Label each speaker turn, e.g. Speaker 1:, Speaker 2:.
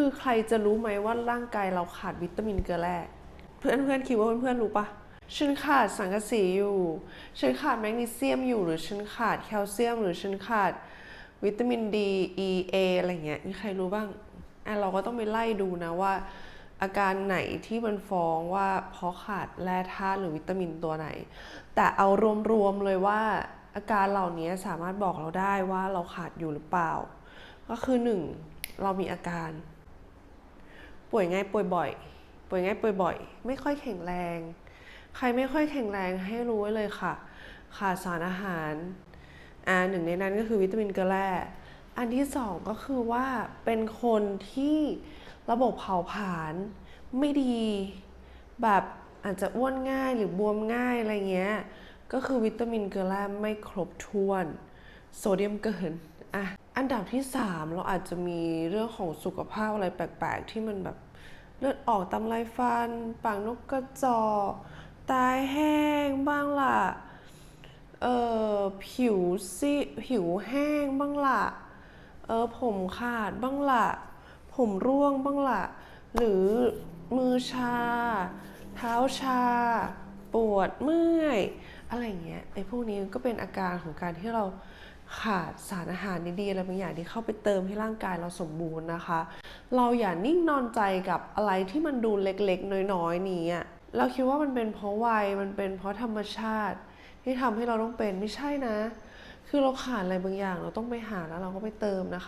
Speaker 1: คือใครจะรู้ไหมว่าร่างกายเราขาดวิตามินเกลือแร่เพื่อนเพื่อนคิดว่าเพื่อนๆรู้ปะฉันขาดสังกะสีอยู่ ฉันขาดแมกนีเซียมอยู่ หรือฉันขาดแคลเซียม หรือฉันขาดวิตามินดี E A อะไรเงี้ยมีใครรู้บ้างอะเราก็ต้องไปไล่ดูนะว่า อาการไหนที่มันฟ้องว่าเพราะขาดแร่ธาตุหรือวิตามินตัวไหน แต่เอารวมๆเลยว่าอาการเหล่านี้สามารถบอกเราได้ว่าเราขาดอยู่หรือเปล่า ก็คือหนึ่งเรามีอาการ ป่วยง่ายป่วยบ่อย ป่วยง่ายป่วยบ่อย ไม่ค่อยแข็งแรง ใครไม่ค่อยแข็งแรงให้รู้ไว้เลยค่ะ ขาดสารอาหารอ่าหนึ่งในนั้นก็คือวิตามินเกลือแร่อันที่สองก็คือว่าเป็นคนที่ระบบเผาผลาญไม่ดี แบบอาจจะอ้วนง่ายหรือบวมง่ายอะไรเงี้ย ก็คือวิตามินเกลือแร่ไม่ครบถ้วน โซเดียมเกินอะ อันดับที่ 3 เราอาจจะมีเรื่องของสุขภาพอะไรแปลก ๆ ที่มันแบบเลือดออกตามไรฟัน ปากนกกระจอกตายแห้งบ้างล่ะ เอ่อ ผิวซีผิวแห้งบ้างล่ะ เออ ผมขาดบ้างล่ะ ผมร่วงบ้างล่ะ หรือมือชา เท้าชา ปวดเมื่อย อะไรเงี้ยไอ้พวกนี้ก็เป็นอาการของการที่เรา ขาดสารอาหารดีๆอะไรบางอย่างที่เข้าไปเติมให้ร่างกายเราสมบูรณ์นะคะ เราอย่านิ่งนอนใจกับอะไรที่มันดูเล็กๆ น้อยๆ นี้เราคิดว่ามันเป็นเพราะวัยมันเป็นเพราะธรรมชาติ ที่ทำให้เราต้องเป็นไม่ใช่นะ คือเราขาดอะไรบางอย่าง เราต้องไปหาแล้วเราก็ไปเติมนะคะ